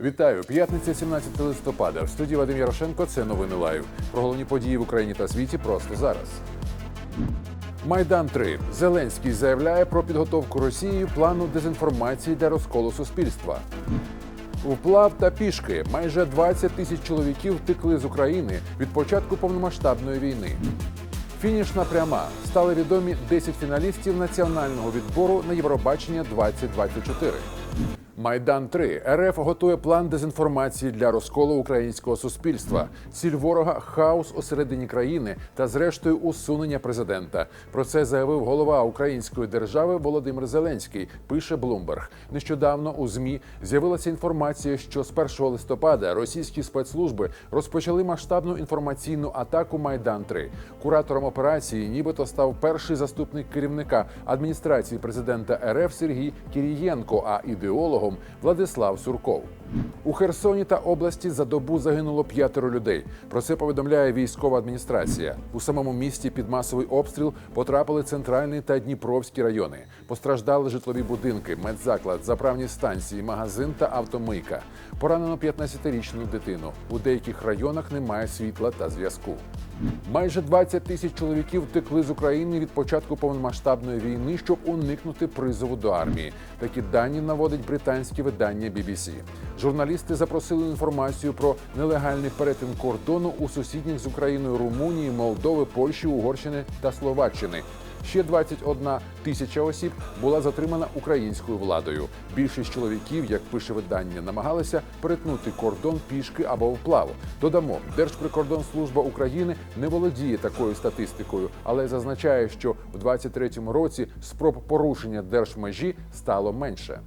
Вітаю! П'ятниця, 17 листопада. В студії Вадим Ярошенко. Це новини лайв. Про головні події в Україні та світі просто зараз. Майдан 3 Зеленський заявляє про підготовку Росією плану дезінформації для розколу суспільства. Вплав та пішки майже 20 тисяч чоловіків втекли з України від початку повномасштабної війни. Фінішна пряма стали відомі 10 фіналістів національного відбору на Євробачення 2024. Майдан 3 РФ готує план дезінформації для розколу українського суспільства. Ціль ворога хаос усередині країни та, зрештою, усунення президента. Про це заявив голова української держави Володимир Зеленський. Пише Блумберг. Нещодавно у змі з'явилася інформація, що з 1 листопада російські спецслужби розпочали масштабну інформаційну атаку Майдан 3 Куратором операції, нібито став перший заступник керівника адміністрації президента РФ Сергій Кірієнко, а ідеологом Владислав Сурков. У Херсоні та області за добу загинуло п'ятеро людей. Про це повідомляє військова адміністрація. У самому місті під масовий обстріл потрапили центральний та Дніпровські райони. Постраждали житлові будинки, медзаклад, заправні станції, магазин та автомийка. Поранено 15-річну дитину. У деяких районах немає світла та зв'язку. Майже 20 тисяч чоловіків втекли з України від початку повномасштабної війни, щоб уникнути призову до армії. Такі дані наводить британське видання BBC. Журналісти запросили інформацію про нелегальний перетин кордону у сусідніх з Україною Румунії, Молдови, Польщі, Угорщини та Словаччини. Ще 21 тисяча осіб була затримана українською владою. Більшість чоловіків, як пише видання, намагалися перетнути кордон пішки або вплаву. Додамо, Держприкордонслужба України не володіє такою статистикою, але зазначає, що в 23-му році спроб порушення держмежі стало менше.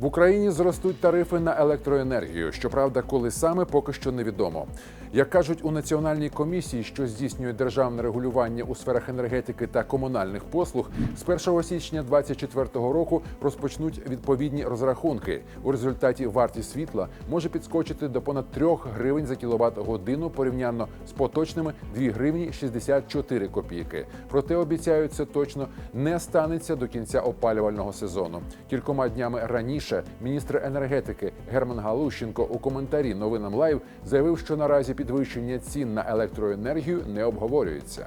В Україні зростуть тарифи на електроенергію. Щоправда, коли саме поки що невідомо. Як кажуть у національній комісії, що здійснює державне регулювання у сферах енергетики та комунальних послуг, з 1 січня 2024 року розпочнуть відповідні розрахунки. У результаті вартість світла може підскочити до понад 3 гривень за кіловат годину порівняно з поточними 2 гривні 64 копійки. Проте обіцяють, це точно не станеться до кінця опалювального сезону. Кількома днями раніше міністр енергетики Герман Галущенко у коментарі новинам Лайв заявив, що наразі підвищення цін на електроенергію не обговорюється.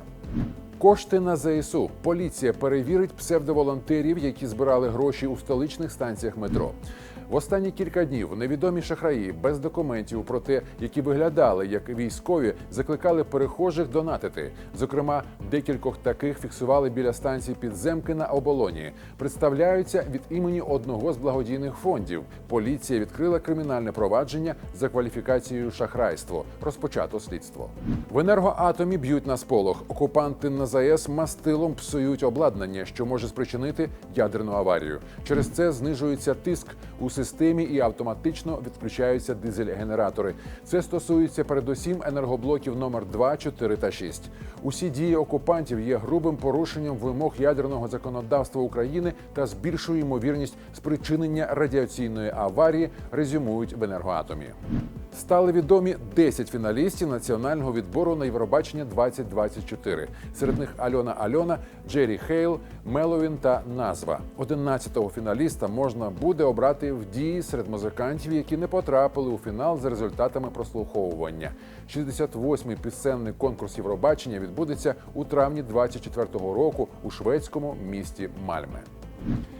Кошти на ЗСУ. Поліція перевірить псевдоволонтерів, які збирали гроші у столичних станціях метро. В останні кілька днів невідомі шахраї без документів про те, які виглядали як військові, закликали перехожих донатити. Зокрема, декількох таких фіксували біля станції підземки на оболоні. Представляються від імені одного з благодійних фондів. Поліція відкрила кримінальне провадження за кваліфікацією шахрайство. Розпочато слідство. В енергоатомі б'ють на сполох. Окупанти на ЗАЕС мастилом псують обладнання, що може спричинити ядерну аварію. Через це знижується тиск у системі і автоматично відключаються дизель-генератори. Це стосується передусім енергоблоків номер 2, 4 та 6. Усі дії окупантів є грубим порушенням вимог ядерного законодавства України та збільшує ймовірність спричинення радіаційної аварії. Резюмують в енергоатомі. Стали відомі 10 фіналістів національного відбору на Євробачення 2024. Серед них Альона Альона, Джері Хейл, Меловін та Назва. 11-го фіналіста можна буде обрати в дії серед музикантів, які не потрапили у фінал за результатами прослуховування. 68-й пісенний конкурс Євробачення відбудеться у травні 24-го року у шведському місті Мальме.